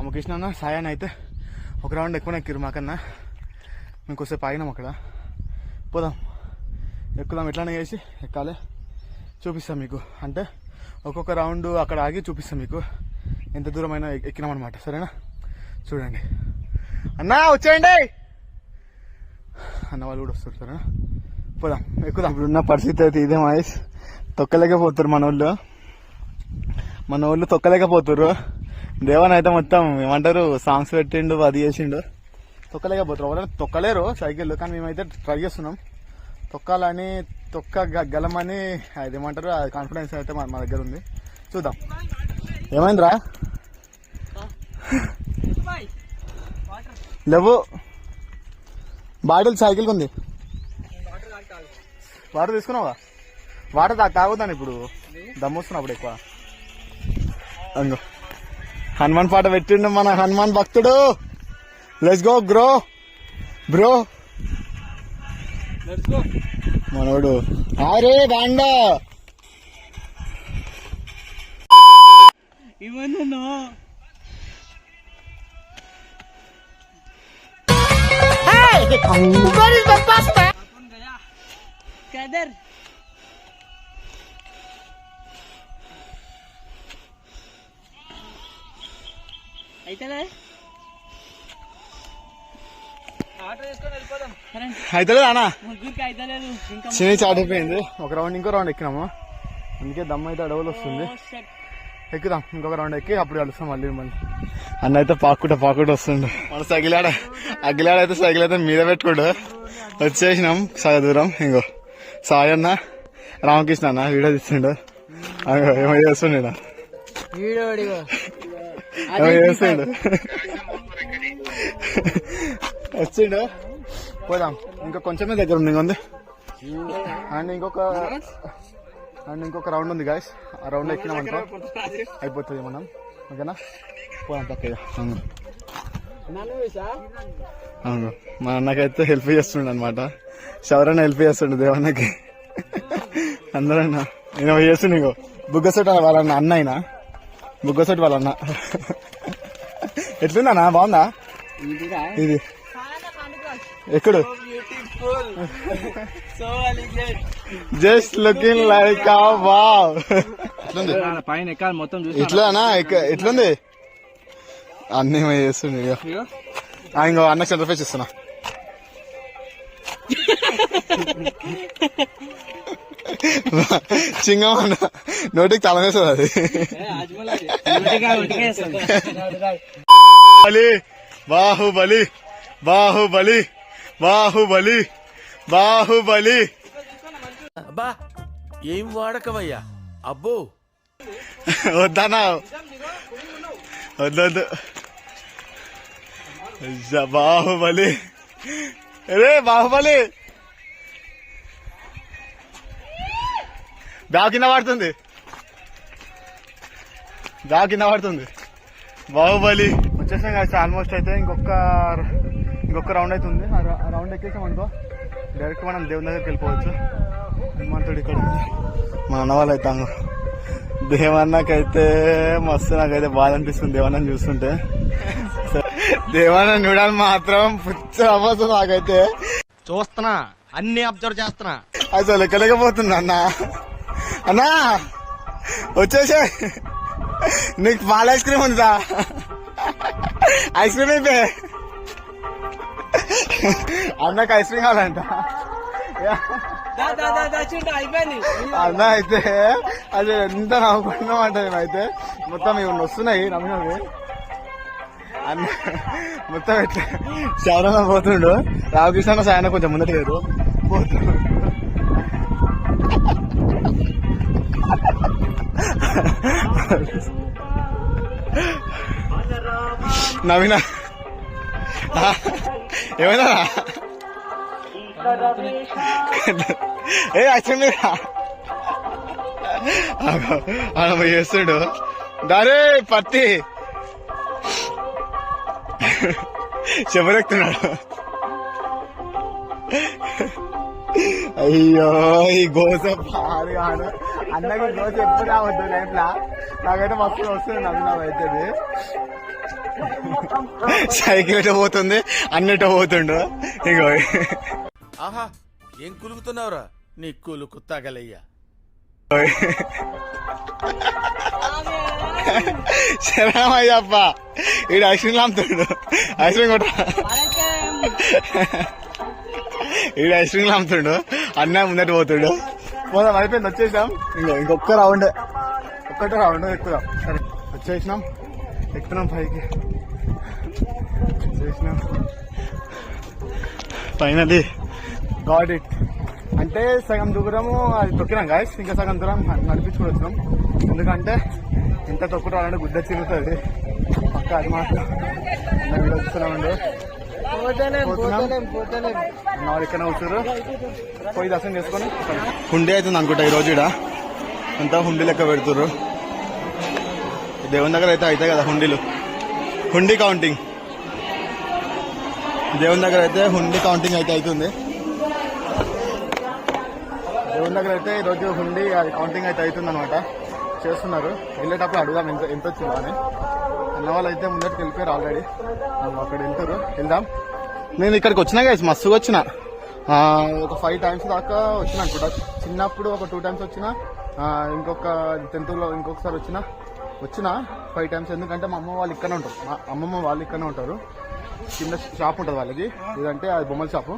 రామకృష్ణ అన్న సాయాన్ని అయితే ఒక రౌండ్ ఎక్కువ ఎక్కిరు మాకన్నా. మేము కొద్దిసేపు ఆగినాం అక్కడ. పోదాం. ఎక్కుదాం. ఎట్లానే చేసి ఎక్కాలి. చూపిస్తాం మీకు. అంటే ఒక్కొక్క రౌండ్ అక్కడ ఆగి చూపిస్తాం మీకు. ఎంత దూరమైనా ఎక్- ఎక్కినామన్నమాట. సరేనా? చూడండి. అన్నా వచ్చేయండి! అన్న వాళ్ళు కూడా వస్తారు. సరేనా? పోదాం. ఎక్కుదాం. ఇప్పుడున్న పరిస్థితి అయితే ఇదే మహేష్. తొక్కలేకపోతారు మన వాళ్ళు మన వాళ్ళు తొక్కలేకపోతారు దేవన్ అయితే మొత్తం ఏమంటారు సాంగ్స్ పెట్టిండు అది చేసిండు. తొక్కలేకపోతారు ఎవరైనా తొక్కలేరు సైకిల్ కానీ మేమైతే ట్రై చేస్తున్నాం. తొక్కాలని తొక్క గ- గలమని అది ఏమంటారు అది కాన్ఫిడెన్స్ అయితే మా దగ్గర ఉంది. చూద్దాం. ఏమైందిరా? లేవు. బాటిల్ సైకిల్కి ఉంది. వాటర్ తీసుకున్నావా? వాటర్ తాగుతాను ఇప్పుడు. దమ్మొస్తున్నప్పుడు ఎక్కువ. అందులో హనుమాన్ పాట పెట్టిండు మన హనుమాన్ భక్తుడు. లెట్స్ గో గ్రో బ్రో మనోడు. అరే బాండా. ఇవన్నీ అయితే అయితలేదు ఇంకా చిన్న చాటిపోయింది ఒక రౌండ్ ఇంకో రౌండ్ ఎక్కినాము. అందుకే దమ్ అయితే అడవులు వస్తుంది. ఎక్కుదాం. ఇంకొక రౌండ్ ఎక్కి అప్పుడు కలుస్తాం మళ్ళీ మళ్ళీ. అన్న అయితే పాకుట పాకుట వస్తుండు. మన సైకిల్ ఆడ అగ్గిలాడ అయితే సైకిల్ అయితే మీద పెట్టుకోడు. వచ్చేసినాం. సగ దూరం. ఇంకో. సాయి అన్న రామకృష్ణ అన్న వీడియో తీస్తుండు. ఏమో చేస్తుండ చేస్తుండు వచ్చిండు? పోదాం. ఇంకా కొంచెమే దగ్గర ఉంది ఇంకొంది. అండ్ ఇంకొక అండ్ ఇంకొక రౌండ్ ఉంది గాయస్ ఆ రౌండ్ ఎక్కినామనుకో అయిపోతుంది మనం. ఓకేనా? పోదాం పక్కగా అవును. అవును. మా అన్నకైతే హెల్ప్ చేస్తుండ అనమాట శవరన్న హెల్ప్ చేస్తుండు దేవన్నకి. అందరన్నా. నేను చేస్తుండే ఇంకో బుగ్గసెట్ వాళ్ళన్న అన్న అయినా బుగ్గసెట్ వాళ్ళ అన్న? ఎట్లుందన్నా బాగుందా ఇది. ఎక్కడు? జస్ట్ లుకింగ్ లైక్ వావ్ ఎట్లుంది? పైన ఎక్కాలి మొత్తం చూసి ఎట్లానా ఎక్క- ఎట్లుంది? అన్నీ ఏమో చేస్తుండే ఇక అన్న సెంటర్ ఫేస్ ఇస్తున్నా చింగం అన్న నోటికి తల వేస్తుంది. అది బలి బాహుబలి బాహుబలి బాహుబలి బాహుబలి. అబ్బా ఏం వాడకవయ్యా అబ్బో. వద్దనా వద్దొద్దు జ- బాహుబలి. రే బాహుబలి. బ్యాగ్ కింద పడుతుంది. బ్యాగ్ కింద పడుతుంది. బాహుబలి. వచ్చేసాం కదా ఆల్మోస్ట్ అయితే ఇంకొక ఇంకొక రౌండ్ అయితే ఉంది. ఆ రౌండ్ ఎక్కేసాం అనుకో డైరెక్ట్ మనం దేవుని దగ్గరికి వెళ్ళిపోవచ్చు. హనుమంతుడు ఇక్కడ ఉంది మా అన్న వాళ్ళు అయితే అంగ. దేవన్నకైతే మస్తు నాకైతే బాధ అనిపిస్తుంది దేవన్న చూస్తుంటే. దేవన్న చూడాలి మాత్రం పుచ్చ అవ్వదు నాకైతే. చూస్తున్నా అన్ని అబ్జర్వ్ చేస్తున్నా. అసలు లెక్కలేకపోతుంది అన్న. అన్నా వచ్చేసే. నీకు పాల ఐస్ క్రీమ్ ఉందా? ఐస్ క్రీమ్ అయిపోయి అన్నకు ఐస్ క్రీమ్ కావాలంట. అన్న అయితే అది ఎంత నవ్వుకున్నాం అంటే మేమైతే మొత్తం ఇవి వస్తున్నాయి నమ్మినవి. అన్న మొత్తం అయితే శవరంగా పోతుండు. రామకృష్ణ సాయన కొంచెం ముందటి లేదు పోతుండు. నవీన. ఏమైనా ఏ యాక్చువల్ ఆయన పోయి చేస్తుండు. దారే పత్తి. చెబరెక్తున్నాడు అయ్యో ఈ గోస భారీ ఆడ అన్నకి గోస ఎప్పుడు రావద్దు లైఫ్ లా నాకైతే మస్తు వస్తుంది నవ్వు అయితే. సైకిల్ ఎటో పోతుంది? అన్నిటో పోతుండు? ఇగో. ఆహా ఏం కులుకుతున్నావురా? నీ కులుకు తగలయ్యా. శరణమయ్యప్ప ఈడు ఐస్ క్రీమ్ అమ్ముతుండు. ఐస్ క్రీమ్ కొట్ట ఈడు ఐస్ క్రీమ్ అమ్ముతుండు. అన్న ముందట పోతుండు. పోదాం అయిపోయింది వచ్చేసాం ఇంకో ఇంకొక రౌండ్. ఒక్కటే రౌండ్ ఎక్కుదాం. సరే వచ్చేసినాం. ఎక్కుతున్నాం పైకి. వచ్చేసినాం. ఫైనలీ. Got it. అంటే సగం దూరము అది తొక్కినాం గాయస్ ఇంకా సగం దూరం నడిపించుకుని వచ్చినాం ఎందుకంటే ఎంత తొక్కుడు అలాంటి గుడ్డ చిరుగుతుంది పక్క అది మాత్రం. వాళ్ళు ఇక్కడ వచ్చారు పోయి దర్శనం చేసుకొని హుండీ అవుతుంది అనుకుంటా ఈ రోజు ఈడ. అంతా హుండీ లెక్క పెడుతుర్రు. దేవుని దగ్గర అయితే అవుతాయి కదా హుండీలు. హుండీ కౌంటింగ్ దేవుని దగ్గర అయితే హుండీ కౌంటింగ్ అయితే అవుతుంది. దేవుని దగ్గర అయితే ఈరోజు హుండీ అది కౌంటింగ్ అయితే అవుతుంది అనమాట చేస్తున్నారు. వెళ్ళేటప్పుడు అడుగుదాం ఎంత ఎంత వచ్చిందో అని. అన్న వాళ్ళు అయితే ముందరికి వెళ్ళిపోయారు ఆల్రెడీ అక్కడ వెళ్తారు. వెళ్దాం. నేను ఇక్కడికి వచ్చినా గైస్ మస్తుగా వచ్చిన. ఒక ఫైవ్ టైమ్స్ దాకా వచ్చిన అనుకుంటా. చిన్నప్పుడు ఒక టూ టైమ్స్ వచ్చిన. ఇంకొక టెన్త్లో ఇంకొకసారి వచ్చిన. వచ్చిన ఫైవ్ టైమ్స్ ఎందుకంటే మా అమ్మ వాళ్ళు ఇక్కడనే ఉంటారు. మా అమ్మమ్మ వాళ్ళు ఇక్కడనే ఉంటారు. కింద షాప్ ఉంటుంది వాళ్ళకి. ఇదంటే అది బొమ్మల షాపు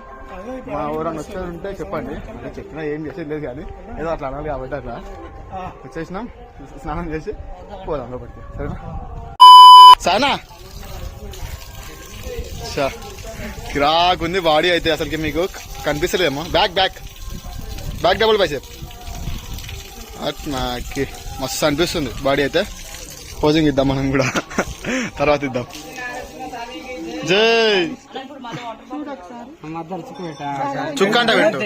మా ఎవరైనా వచ్చేది ఉంటే చెప్పండి. అంటే చెప్పినా ఏం చేసేది లేదు కానీ ఏదో అట్లా అనాలి కాబట్టి అట్లా. వచ్చేసినాం. స్నానం చేసి పోదాం లోపలికి. సరేనా? సానా షా కిరాక్ ఉంది బాడీ అయితే అసలుకి మీకు కనిపిస్తలేమో back back back double bicep నాకి మస్తు అనిపిస్తుంది బాడీ అయితే. పోజింగ్ ఇద్దాం మనం కూడా. తర్వాత ఇద్దాం. జై. చుక్క అంటే పెట్టు.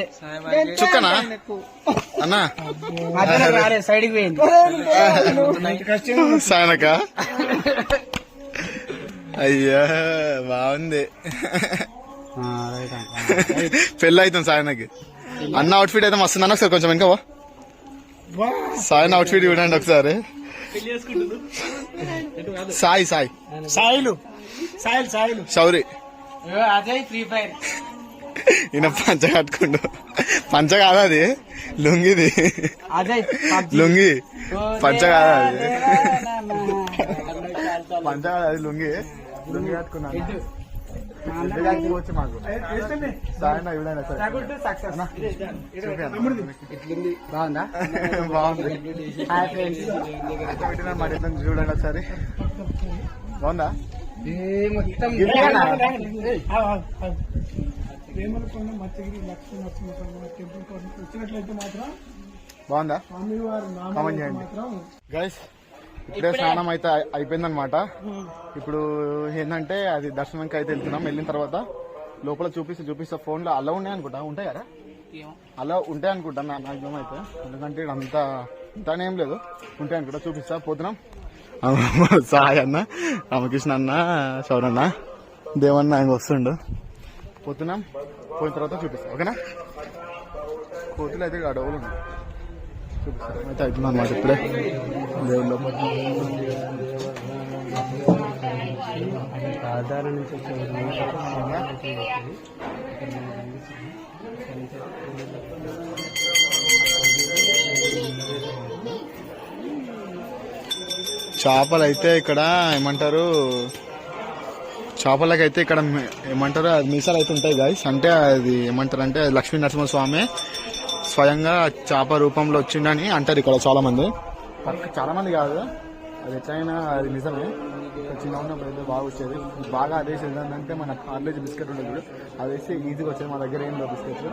చుక్కనా? అన్నా? సైడ్కి పోయింది. సాయనక అయ్యా బాగుంది. పెళ్ళి అవుతుంది సాయనకి. అన్న అవుట్ఫిట్ అయితే మస్తు అన్న ఒకసారి కొంచెం ఇంకా సాయన అవుట్ఫిట్ చూడండి ఒకసారి. సాయి సాయి. సాయిలు. సాయిల్ సాయిలు. ఫైర్ ఈయన పంచ కట్టుకుండు. పంచ కాదా అది? లుంగిది. లుంగి. పంచ కాదా అది? పంచ కాదా అది లుంగి? కట్టుకోవచ్చు మాకు. ఎవడైనా సరే. బాగుందా? బాగుంది. Hi friends. పెట్టిన మాట ఎట్లా చూడండి ఒకసారి బాగుందా? మొత్తం వేమలకొండ మత్స్యగిరి లక్ష్మీ నరసింహస్వామి టెంపుల్ కోసం వచ్చినట్లయితే మాత్రం బాగుందా? స్వామివారి మాత్రం గైస్ ఇప్పుడే స్నానం అయితే అయి- అయిపోయిందనమాట ఇప్పుడు ఏంటంటే అది దర్శనంకి అయితే వెళ్తున్నాం. వెళ్ళిన తర్వాత లోపల చూపిస్తే చూపిస్తా ఫోన్లో అలా ఉన్నాయి అనుకుంటా. ఉంటాయి కదా అలా ఉంటాయి అనుకుంటా నా మ్యాక్సిమం అయితే. ఎందుకంటే అంత అంతానేం లేదు. ఉంటాయి అనుకుంటా. చూపిస్తా. పోతున్నాం. సాయి అన్న రామకృష్ణ అన్న శౌరన్న దేవన్న ఆయన వస్తుండు. పోతున్నాం. పోయిన తర్వాత చూపిస్తా. ఓకేనా? కోతులు అయితే అడవులు ఉన్నాయి. అయితే అవుతుంది అనమాట ఇప్పుడే దేవుళ్ళ చేపలు అయితే ఇక్కడ ఏమంటారు? చేపలకైతే ఇక్కడ ఏమంటారు? అది మీసాలు అయితే ఉంటాయి గాయస్ అంటే అది ఏమంటారు అంటే లక్ష్మీ నరసింహస్వామి స్వయంగా చేప రూపంలో వచ్చిండని అంటారు ఇక్కడ చాలా మంది పక్క చాలా మంది కాదు. అది ఎట్లయినా అది నిజమే. ఇక్కడ చిన్న ఉన్నప్పుడు అయితే బాగా వచ్చేది. బాగా అదే ఏంటంటే మన కార్లేజ్ బిస్కెట్ ఉండదు. అది వేస్తే ఈజీగా వచ్చేది. మా దగ్గర ఏం లేవు బిస్కెట్లు.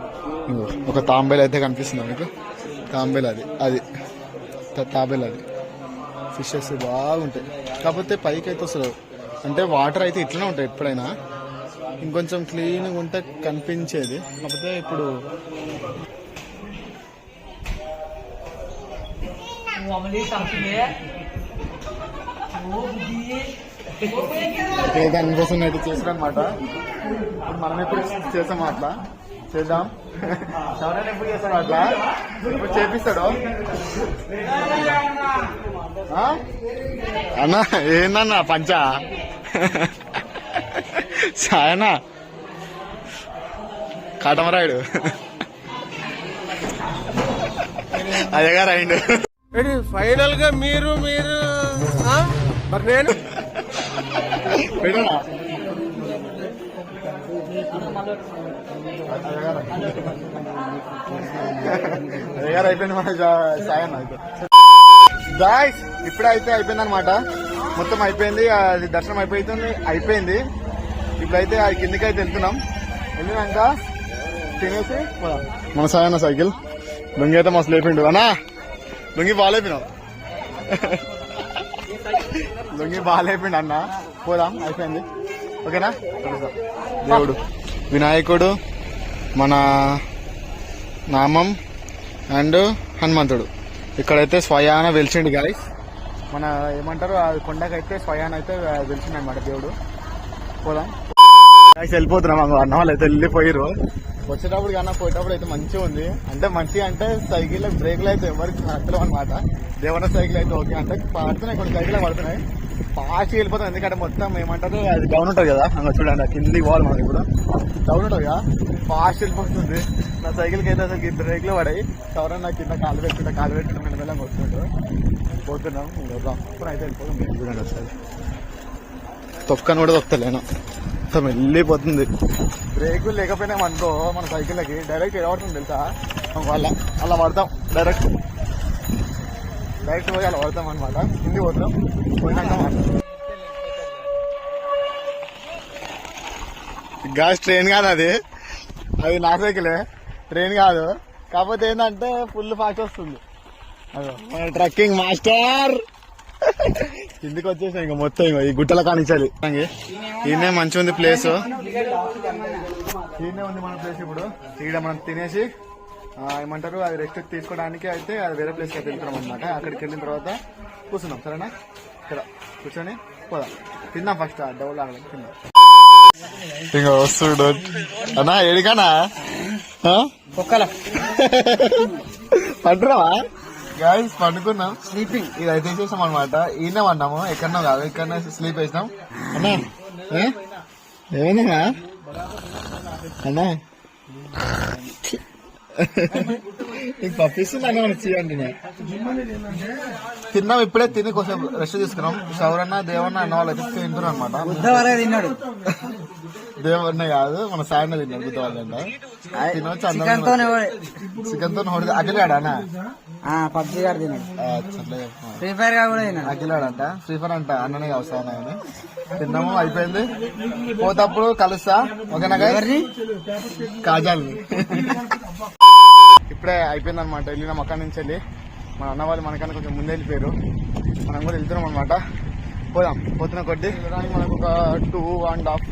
ఇదిగో, ఒక తాంబేలు అయితే కనిపిస్తుంది మీకు తాంబేలు అది. అది. తాబేలు అది. ఫిషెస్ బాగుంటాయి. కాకపోతే పైకి అయితే అసలు అంటే వాటర్ అయితే ఇట్లనే ఉంటాయి ఎప్పుడైనా. ఇంకొంచెం క్లీన్గా ఉంటే కనిపించేది. కాకపోతే ఇప్పుడు దానికోసం అయితే చేసారనమాట ఇప్పుడు మనం ఎప్పుడు చేసాం అట్లా? చేద్దాం. ఎవరైనా ఎప్పుడు చేస్తాడు అట్లా? ఇప్పుడు చేపిస్తాడు. అన్నా ఏందన్నా పంచ? సాయనా? కాటమరాయుడు. అదేగా అయిండు. ఫైనల్గా మీరు మీరు మరి నేను? పెట్టనా అయిపోయింది మన గాయస్ ఇప్పుడైతే అయిపోయింది. అనమాట మొత్తం అయిపోయింది అది దర్శనం అయిపోతుంది అయిపోయింది. ఇప్పుడైతే ఆ కిందికి అయితే వెళ్తున్నాం. వెళ్ళినాక తినేసి మన సాయన్న సైకిల్. దొంగ అయితే మస్తు లేపిండు. అనా లొంగి బాగాలేపోయినావు లొంగి బాగాలేపిండు అన్న. పోదాం అయిపోయింది. ఓకేనా? దేవుడు వినాయకుడు మన నామం అండ్ హనుమంతుడు. ఇక్కడైతే స్వయాన వెలిచిండు గాయస్ మన ఏమంటారు ఆ కొండకైతే స్వయాన అయితే వెలిసిండు అనమాట దేవుడు. పోదాం. వెళ్ళిపోతున్నాం. అన్న వాళ్ళు అయితే వెళ్ళిపోయారు వచ్చేటప్పుడు కన్నా పోయేటప్పుడు అయితే మంచిగా ఉంది. అంటే మంచిగా అంటే సైకిల్ బ్రేక్లు అయితే ఎవరికి నచ్చలేవు అనమాట దేవన సైకిల్ అయితే ఓకే అంటే పడుతున్నాయి కొన్ని సైకిల్ పడుతున్నాయి. ఫాస్ట్ వెళ్ళిపోతాం ఎందుకంటే మొత్తం ఏమంటారు అది డౌన్ ఉంటుంది కదా. అక్కడ చూడండి కిందికి పోవాలి మనకి ఇప్పుడు. డౌన్ ఉంటుంది కదా. ఫాస్ట్ వెళ్ళిపోతుంది. నా సైకిల్కి అయితే అసలు బ్రేక్లు పడాయి. ఎవరైనా నా కింద కాలు పెట్టుకుంటే కాలు పెట్టుకుంటే మెల్లమెల్లం వస్తుంటారు పోతున్నాం రఫ్న అయితే వెళ్ళిపోతాం చూడండి ఒకసారి. తొక్కను కూడా తొక్కలేను. మొత్తం వెళ్ళిపోతుంది. బ్రేకులు లేకపోయినా అనుకో మన సైకిళ్ళకి డైరెక్ట్ ఎడబడుతుంది తెలుసా? వాళ్ళ అలా పడతాం డైరెక్ట్. డైరెక్ట్ పోయి అలా పడతాం అనమాట కింది పోతాం పోయినాక గ్యాస్ ట్రైన్ కాదు అది. అది నా సైకిలే. ట్రైన్ కాదు. కాకపోతే ఏంటంటే ఫుల్ ఫాస్ట్ వస్తుంది. అదో. మన ట్రక్కింగ్ మాస్టర్. కిందికి వచ్చేసాం ఇంకా మొత్తం ఇంకా ఈ గుట్టల కానించాలి. ఈయనే మంచి ఉంది ప్లేస్ ఈయనే ఉంది మన ప్లేస్ ఇప్పుడు. ఇక్కడ మనం తినేసి ఆ, ఏమంటారు అది రెస్ట్ తీసుకోవడానికి అయితే అది వేరే ప్లేస్కి అయితే వెళ్తున్నాం అనమాట అక్కడికి వెళ్ళిన తర్వాత కూర్చున్నాం సరేనా? ఇక్కడ కూర్చొని పోదాం. తిందాం ఫస్ట్ డౌల్ ఆగలేదు తిందాం. ఇంకా వస్తుడు. అన్నా ఏడికానా పండురావా గాయస్ పండుకున్నాం. స్లీపింగ్ ఇది అయితే చేసాం అనమాట ఈయన పన్నాము ఎక్కడనో కాదు. ఎక్కడనే స్లీప్ వేసినాం. అన్నా ఏ? ఏమైందన్నా అన్నా? నీకు తిన్నాం ఇప్పుడే తిని కొంచెం రెస్ట్ తీసుకున్నాం. శౌరన్న దేవన్న అన్న వాళ్ళు అయితే తింటున్నారు అనమాట తిన్నాడు. దేవన్న కాదు మన సాయన్న తిన్నాడు బుద్ధవాళ్ళంట తినొచ్చు చికెన్ అందరం తోనే చికెన్తో హోడి పబ్జి గారు తిన్నాడు. ఫ్రీ ఫైర్గా కూడా తిన్నాడు. అఖిలాడంట ఫ్రీ ఫైర్ అంట అన్ననే అవసరం అని. తిన్నాము అయిపోయింది. పోతప్పుడు కలుస్తా. ఓకేనా కాజాల్ని. ఇప్పుడే అయిపోయింది అనమాట వెళ్ళినాం అక్కడి నుంచి వెళ్ళి. మన అన్న వాళ్ళు మనకన్నా కొంచెం ముందే వెళ్ళిపోయారు. మనం కూడా వెళ్తున్నాం అనమాట పోదాం పోతున్న కొద్ది. మనకు ఒక టూ అండ్ హాఫ్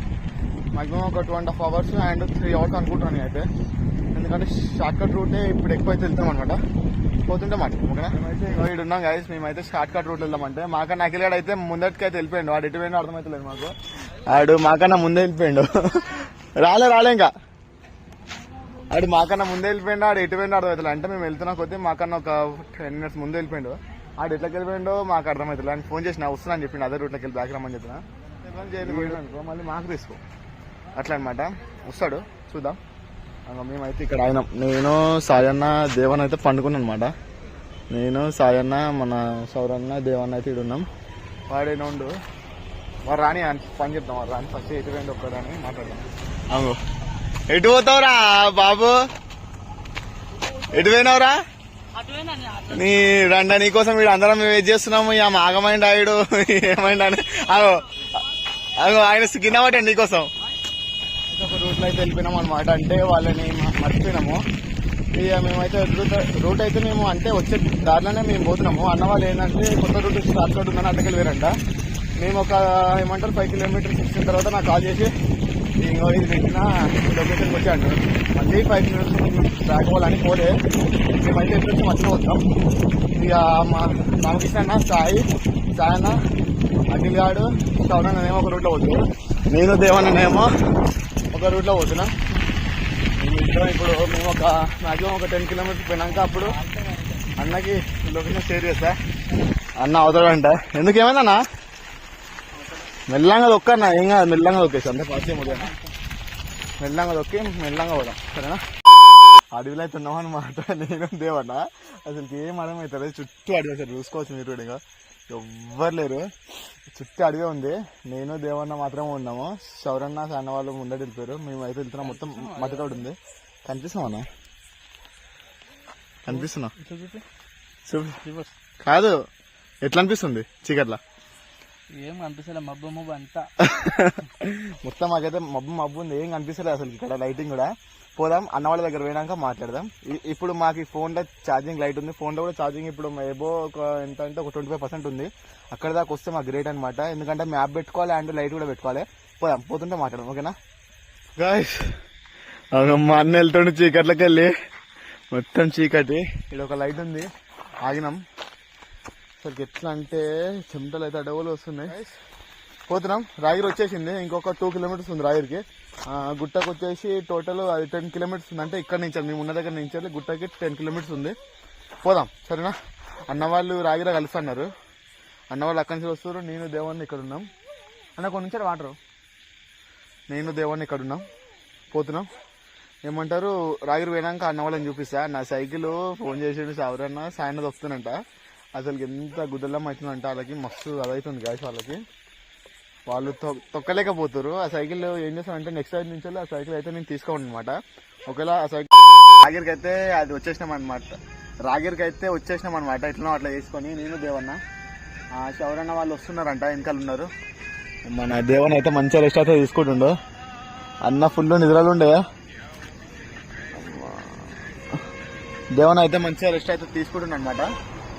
మాక్సిమం ఒక two and half hours and three hours అనుకుంటున్నాను నేనైతే ఎందుకంటే షార్ట్ కట్ రూటే ఇప్పుడు ఎక్కువ అయితే వెళ్తాం అనమాట పోతుంటే మాట ఓకేనా? ఈడ ఉన్నాం గైస్ మేమైతే షార్ట్ కట్ రూట్ వెళ్దామంటే. మాకన్నా అఖిలాడు అయితే ముందటికి అయితే వెళ్ళిపోయాడు. వాడు ఎటు పోయినా అర్థమవుతలేదు మాకు. ఆడు మాకన్నా ముందే వెళ్ళిపోయాడు. రాలే రాలే ఇంకా. ఆడు మాకన్నా ముందే వెళ్ళిపోయిండు ఆడు ఎటు పోయిండు అర్థమవుతుంది అంటే మేము వెళ్తున్నా కొద్దీ మాకన్నా ఒక టెన్ మినిట్స్ ముందే వెళ్ళిపోయిండు. ఆడు ఎట్లకి వెళ్ళిపోయిండో మాకు అర్థమవుతుంది అని ఫోన్ చేసిన వస్తున్నా అని చెప్పిండు అదే రూట్లోకి వెళ్ళి బ్యాక్ రమ్మని చెప్పిన. మళ్ళీ మాకు తీసుకో. అట్లా అనమాట వస్తాడు చూద్దాం. మేమైతే ఇక్కడ ఆయన నేను సాయన్న దేవన్ అయితే పండుకున్నాను అనమాట నేను సాయన్న మన సౌరన్న దేవన్న అయితే ఇడున్నాం. ఉన్నాం ఉండు. వారు రాని పని చెప్తాం వారు రాని ఫస్ట్ ఎటు రెండు ఒక్కడని మాట్లాడదాం. అవును ఎటు పోతావురా బాబు? ఎటు పోయినావురా? నీ రండ నీకోసం వీడు అందరం మేము వెయిట్ చేస్తున్నాము ఇక మాగమైండ్ ఆయుడు ఏమైండ్ అని. అగో. అగో ఆయన కింద పట్టాడు నీకోసం అయితే వెళ్ళిపోయినాం అనమాట అంటే వాళ్ళని మర్చిపోయినాము. ఇక మేమైతే రూట్ రూట్ అయితే మేము అంటే వచ్చే దారిలోనే మేము పోతున్నాము. అన్న వాళ్ళు ఏంటంటే కొత్త రూట్ స్టార్ట్ అవుట్ ఉందని అడ్డకి వేరంట మేము ఒక ఏమంటారు ఫైవ్ కిలోమీటర్స్ ఇచ్చిన తర్వాత నాకు కాల్ చేసి ఇంకో ఇది పెట్టిన లొకేషన్కి వచ్చాడు మళ్ళీ ఫైవ్ కిలోమీటర్స్ బ్యాక్ పోవాలని పోలే. మేమైతే ఎప్పుడు మర్చిపోతాం. ఇక మా రామకృష్ణ అన్న సాయి సాయి అన్న అఖిల్ గాడు సౌరన్ అనేమో ఒక రూట్లో పోతుంది నేను దేవన్ననేమో ఒక రూట్లో పోతున్నా. మేము ఇద్దరం ఇప్పుడు మేము ఒక మాక్సిమం ఒక టెన్ కిలోమీటర్స్ పోయినాక అప్పుడు అన్నకి లొకేషన్ షేర్ చేస్తా. అన్న అవుతాడంట ఎందుకు ఏమైందన్నా మెల్లంగా దొక్కన్నా ఏం కాదు మెల్లంగా దొక్కేసి అంత పరిచయం ఉదయం మెల్లంగా దొక్కి మెల్లంగా పోదాం. సరేనా? అడవిలో అయితే ఉన్నామని మాట నేను దేవన్న. అసలు ఏం అర్థమవుతుంది చుట్టూ అడవి అసలు చూసుకోవచ్చు మీరు కూడా ఎవ్వరు లేరు. చుట్టూ అడవి ఉంది. నేను దేవన్న మాత్రమే ఉన్నాము. శౌరన్న సాన్న వాళ్ళు ముందట వెళ్ళిపోయారు. మేము అయితే వెళ్తున్నాం. మొత్తం మట్టితోడు ఉంది. కనిపిస్తున్నామన్నా కనిపిస్తున్నా. చూడు కాదు. ఎట్లా అనిపిస్తుంది? చీకట్లా. ఏం అనిపిస్తలే మబ్బు మబ్బు అంతా. మొత్తం మాకైతే మబ్బు మబ్బు ఉంది. ఏం కనిపిస్తలేదు అసలు ఇక్కడ లైటింగ్ కూడా. పోదాం అన్న వాళ్ళ దగ్గర పోయినాక మాట్లాడదాం. ఇప్పుడు మాకు ఈ ఫోన్లో ఛార్జింగ్ లైట్ ఉంది. ఫోన్లో కూడా ఛార్జింగ్ ఇప్పుడు ఏబో ఒక ఎంత అంటే ఒక ట్వంటీ ఫైవ్ పర్సెంట్ ఉంది. అక్కడ దాకా వస్తే మాకు గ్రేట్ అనమాట ఎందుకంటే మ్యాప్ పెట్టుకోవాలి అండ్ లైట్ కూడా పెట్టుకోవాలి. పోదాం పోతుంటే మాట్లాడదాం ఓకేనా? గాయస్ మా అన్న వెళ్తుండే చీకట్లకి వెళ్ళి మొత్తం చీకటి. ఇక్కడ ఒక లైట్ ఉంది. ఆగినాం. అసలు ఎట్లా అంటే చెమటలు అయితే అడవులు వస్తున్నాయి. పోతున్నాం. రాగిరి వచ్చేసింది. ఇంకొక టూ కిలోమీటర్స్ ఉంది రాగిరికి గుట్టకు వచ్చేసి టోటల్ అది టెన్ కిలోమీటర్స్ ఉంది. అంటే ఇక్కడ నుంచి మేము ఉన్న దగ్గర నుంచి గుట్టకి టెన్ కిలోమీటర్స్ ఉంది. పోదాం. సరేనా? అన్న వాళ్ళు రాగిరా కలుస్తున్నారు. అన్న వాళ్ళు అక్కడి నుంచి వస్తారు. నేను దేవాన్ని ఇక్కడ ఉన్నాం. అన్న కొన్ని నుంచి వాటర్. నేను దేవాన్ని ఇక్కడ ఉన్నాం. పోతున్నాం. ఏమంటారు? రాగిరి పోయినాక అన్న వాళ్ళని చూపిస్తా. నా సైకిల్ ఫోన్ చేసాడు ఎవరన్నా సాయన వస్తున్నంట అసలు ఎంత గుద్దలం అవుతుందంటే వాళ్ళకి మస్తు అదవుతుంది గాయస్ వాళ్ళకి. వాళ్ళు తొ- తొక్కలేకపోతారు ఆ సైకిల్ ఏం చేస్తానంటే నెక్స్ట్ టైం నుంచి ఆ సైకిల్ అయితే నేను తీసుకోండి అనమాట ఒకవేళ ఆ సైకిల్ రాగిరికి అయితే అది వచ్చేసినాం అనమాట రాగిరికి అయితే వచ్చేసినాం అనమాట ఇట్లా అట్లా చేసుకొని నేను దేవన్న ఆ శౌరన్న వాళ్ళు వస్తున్నారంట వెనకాల ఉన్నారు. మన దేవన్ అయితే మంచిగా రెస్ట్ అయితే తీసుకుంటుండు. అన్న ఫుల్ నిద్రలు ఉండే. దేవన్ అయితే మంచిగా రెస్ట్ అయితే తీసుకుంటుండ అనమాట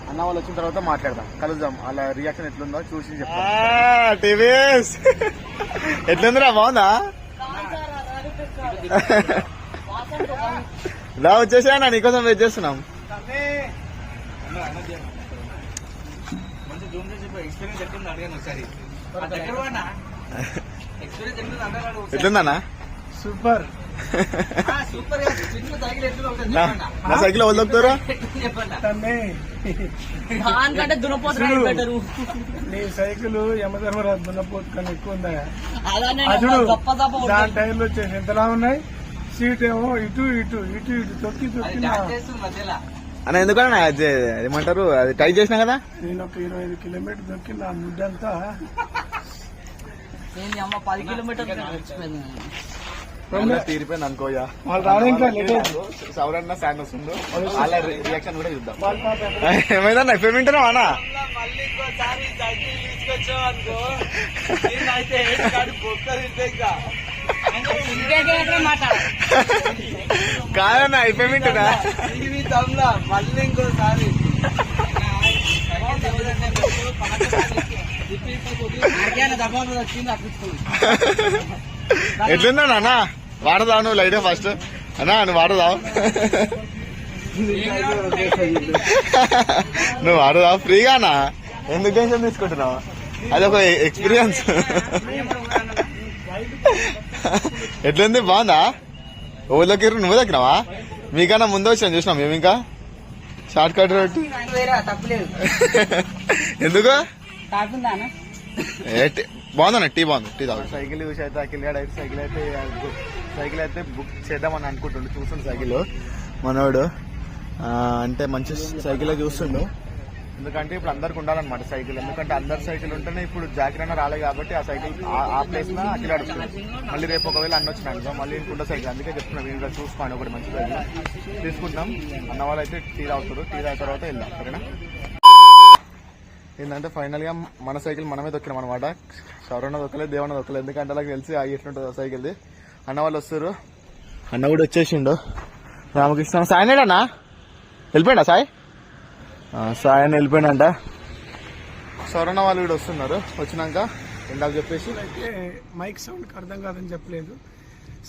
అన్న వాళ్ళు వచ్చిన తర్వాత మాట్లాడదాం. కలుద్దాం. వాళ్ళ రియాక్షన్ ఎట్లుందో చూసి చెప్తాం. టీవీఎస్. ఎట్లుందిరా బాగుందా? రా వచ్చేసా నా నీకోసం వెయిట్ చేస్తున్నాం. ఎట్లుందన్నా? సూపర్. నా సైకిల్ ఎవరు దొక్కుతారా దానికంటే నీ సైకిల్ యమధర్మరాజు దున్నపోతు కన్నా ఎక్కువ ఉందా? దాని టైర్లు వచ్చేసి ఎంతలా ఉన్నాయి? సీట్ ఏమో ఇటు ఇటు ఇటు ఇటు తొక్కి తొక్కి నా- మధ్యలో. అన్న ఎందుకన్నా? అది ఏమంటారు? అది టై చేసినా కదా? నేను ఒక ఇరవై ఐదు కిలోమీటర్ దొక్కి నా ముడ్డంతా. నేను అమ్మ పది కిలోమీటర్లు తీరిపోయింది అనుకోయా వాళ్ళు రావడం ఇంకా. సౌరన్న శాండ్ వస్తుందో వాళ్ళ రియాక్షన్ కూడా చూద్దాం. ఏమైందన్నా? ఇప్పుడు వింటున్నావా అన్న? కాదన్నా అయిపోయి వింటున్నా. మళ్ళీ ఇంకోసారి ఎట్లుందా అన్న? వాడదావు నువ్వు లైట్ ఫస్ట్. అన్నా నువ్వు వాడదావు. నువ్వు వాడదావు ఫ్రీగానా ఎందుకు టెన్షన్ తీసుకుంటున్నావు? అది ఒక ఎక్స్పీరియన్స్. ఎట్లుంది? బాగుందా? ఓలోకి నువ్వు దక్కినావా? మీకన్నా ముందు వచ్చాను చూసినాం మేము ఇంకా. షార్ట్ కట్ రోడ్ ఎందుకు? బాగుందన్న టీ బాగుంది టీ తాగు. సైకిల్ చూసి అయితే అఖిల్ గారు అయితే సైకిల్ అయితే సైకిల్ అయితే బుక్ చేద్దామని అనుకుంటుండు. చూస్తుండు సైకిల్. మనోడు అంటే మంచి సైకిల్ చూస్తుండు. ఎందుకంటే ఇప్పుడు అందరికి ఉండాలన్నమాట సైకిల్. ఎందుకంటే అందరి సైకిల్ ఉంటేనే ఇప్పుడు జాకిరైనా రాలే కాబట్టి ఆ సైకిల్ ఆ- ప్లేస్లో అఖిలాడు మళ్ళీ రేపు ఒకవేళ అన్న వచ్చిన మళ్ళీ ఇంకుంటే సైకిల్. అందుకే చెప్తున్నాం మీరు చూసుకోండి ఒకటి మంచి సైకిల్. తీసుకుంటాం అన్న వాళ్ళు అయితే టీ తాగుతారు. టీ తాగిన తర్వాత వెళ్దాం సరేనా? ఏంటంటే ఫైనల్గా మన సైకిల్ మనమే దొక్కినాం అనమాట శౌరణ దొక్కలేదు దేవన్న దొక్కలేదు ఎందుకంటే అలాగే తెలిసి ఆ ఎట్లుంటుంది ఆ సైకిల్ది అన్న వాళ్ళు వస్తారు అన్న కూడా వచ్చేసిండు. రామకృష్ణ సాయి అన్నా? వెళ్ళిపోయాడా సాయి? సాయి అని వెళ్ళిపోయాడంట శౌరణ వాళ్ళు కూడా వస్తున్నారు. వచ్చినాక ఇందాక చెప్పేసి. అయితే మైక్ సౌండ్కి అర్థం కాదని చెప్పలేదు.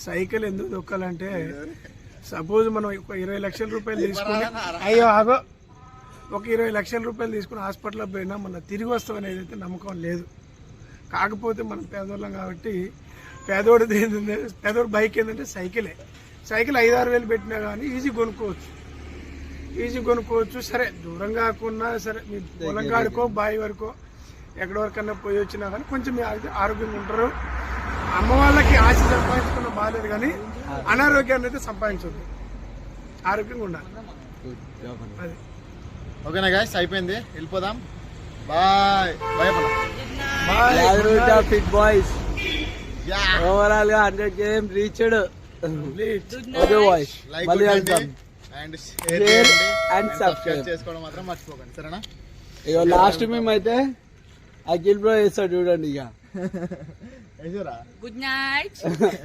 సైకిల్ ఎందుకు దొక్కాలంటే సపోజ్ మనం ఒక ఇరవై లక్షల రూపాయలు తీసుకుని అయ్యో ఆగో. ఒక ఇరవై లక్షల రూపాయలు తీసుకుని హాస్పిటల్లో పోయినా మన తిరిగి వస్తాం అనేది అయితే నమ్మకం లేదు. కాకపోతే మనం పేదోళ్ళం కాబట్టి పేదోడిది ఏంటంటే పేదోడి బైక్ ఏంటంటే సైకిలే. సైకిల్ ఐదు ఆరు వేలు పెట్టినా కానీ ఈజీ కొనుక్కోవచ్చు. ఈజీ కొనుక్కోవచ్చు. సరే దూరం కాకుండా సరే మీ పొలం కాడుకో బావి వరకో ఎక్కడి వరకన్నా పోయి వచ్చినా కానీ కొంచెం మీ ఆరోగ్య- ఆరోగ్యంగా ఉంటారు. అమ్మ వాళ్ళకి ఆశ సంపాదించుకున్న బాగాలేదు కానీ అనారోగ్యాన్ని అయితే సంపాదించదు ఆరోగ్యంగా ఉండాలి. అది. ఓకేనా గాయస్ అయిపోయింది. వెళ్ళిపోదాం. బాయ్. బాయ్. ఫిట్ బాయ్స్ ఓవరాల్గా hundred KM reached boys like మళ్ళీ అండ్ షేర్ subscribe. subscribe. చేసుకోవడం మాత్రం మర్చిపోకండి. సరేనా? ఇక లాస్ట్ మేము అయితే అఖిల్ బ్రో వేస్తాడు చూడండి ఇక గుడ్ నైట్